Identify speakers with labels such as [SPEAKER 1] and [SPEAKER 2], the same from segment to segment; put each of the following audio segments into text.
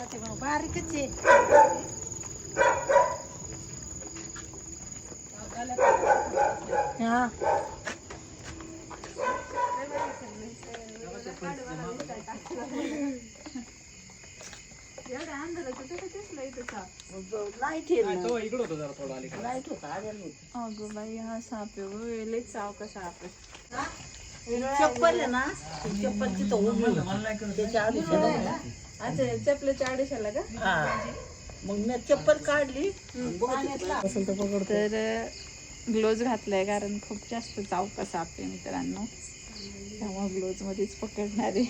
[SPEAKER 1] बारीकच आहे हा लाइट येईल ना.
[SPEAKER 2] इकडं होतं जरा थोडं अलीकडे
[SPEAKER 1] लाइट होता आलेलं होतं.
[SPEAKER 3] अगं बाई हा साप आहे गं, लई चाव का साप आहे
[SPEAKER 1] चप्पल आहे ना ती चप्पल तिथं उभी होती. त्याच्या आधी सगळं.
[SPEAKER 3] अच्छा आडेशाला का?
[SPEAKER 1] हा. मग मी चप्पल काढली.
[SPEAKER 3] तर ग्लोज घातलाय कारण खूप जास्त चावका साप आहे मित्रांनो. त्यामुळे ग्लोज मध्येच पकडणार आहे.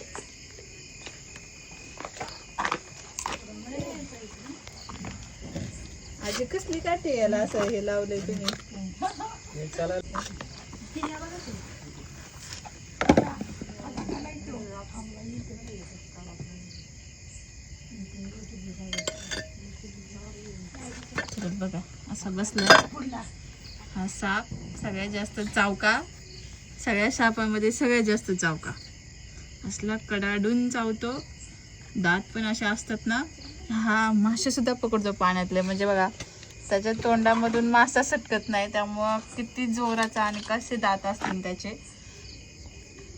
[SPEAKER 3] आजी कसली काठी याला असं हे लावलंय तुम्ही? तर बघा. असा बसला. हा साप सगळ्यात जास्त चावका. सगळ्या सापामध्ये सगळ्यात जास्त चावका. असला कडाडून चावतो. दात पण असे असतात ना. हा मासेसुद्धा पकडतो पाण्यातले. म्हणजे बघा त्याच्या तोंडामधून मासा सटकत नाही. त्यामुळं किती जोराचा आणि कसे दात असतील त्याचे.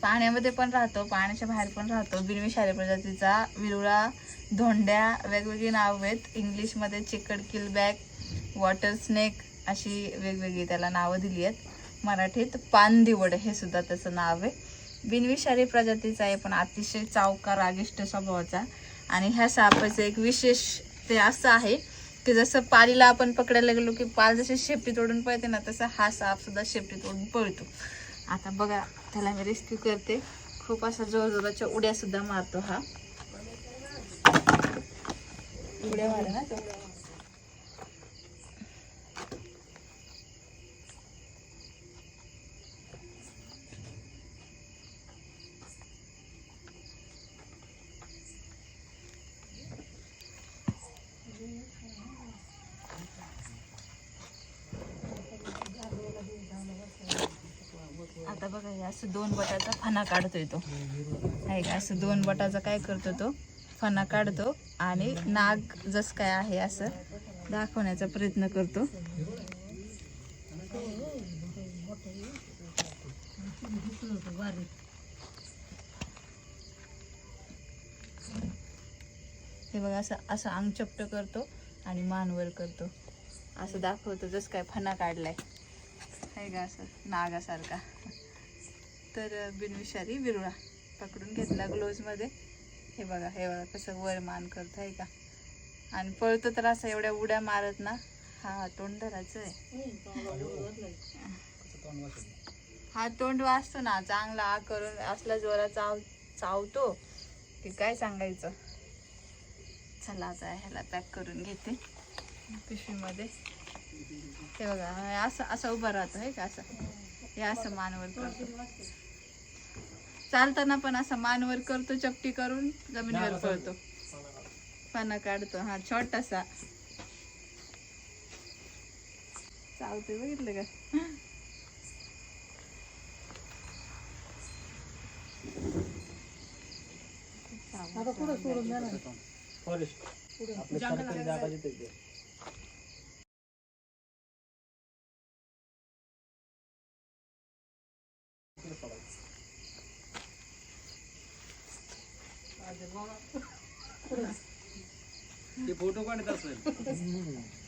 [SPEAKER 3] पाण्यामध्ये पण राहतो. पाण्याच्या बाहेर पण राहतो. बिनविषारी प्रजातीचा विरुळा धोंड्या वेगवेगळी नाव आहेत. इंग्लिशमध्ये चिकड किलबॅक वॉटर स्नेक अशी वेगवेगळी त्याला नावं दिली आहेत. मराठीत पानदिवड हे सुद्धा त्याचं नाव आहे. बिनविषारी प्रजातीचा आहे पण अतिशय चावका रागिष्ट स्वभावाचा. आणि ह्या सापाचं एक विशेष ते असं आहे की जसं पालीला आपण पकडायला गेलो की पाल जशी शेपटी तोडून पळते ना तसा हा साप सुद्धा शेपटी तोडून पळतो. आता बघा त्याला मी रेस्क्यू करते. खूप अशा जोरजोराच्या उड्या सुद्धा मारतो हा. उड्या मारा ना तो. आता बघा हे असं दोन बटाचा फणा काढतोय तो. आहे का? असं दोन बटाचा काय करतो तो? फणा काढतो आणि नाग जस काय आहे असं दाखवण्याचा प्रयत्न करतो. हे बघा असं असं अंग चपट करतो आणि मानवर करतो. असं दाखवतो जस काय फणा काढलाय. आहे का? असं नागासारखा. तर बिनविषारी विरुळा पकडून घेतला ग्लोजमध्ये हे बघा हे बघा कसं वर मान करत आहे का. आणि पळतो तर असं एवढ्या उड्या मारत ना हा तोंड धरायचं आहे. हा तोंड वाचतो ना चांगला आ करून असला जोरा चाव चावतो की काय सांगायचं. चला आता ह्याला पॅक करून घेते पिशवीमध्ये. हे बघा असं असं उभं राहतो आहे का असं. हे असं मानवर करतो. चालताना पण असं मानवर करतो चपटी करून जमिनीवर पळतो. पाना काढतो हा छोटासा. चालते बघितलं का?
[SPEAKER 1] आता कुठं सोडून जाणार
[SPEAKER 2] फॉरेस्ट आपल्या जागा जिथे ते फोटो काढत असेल.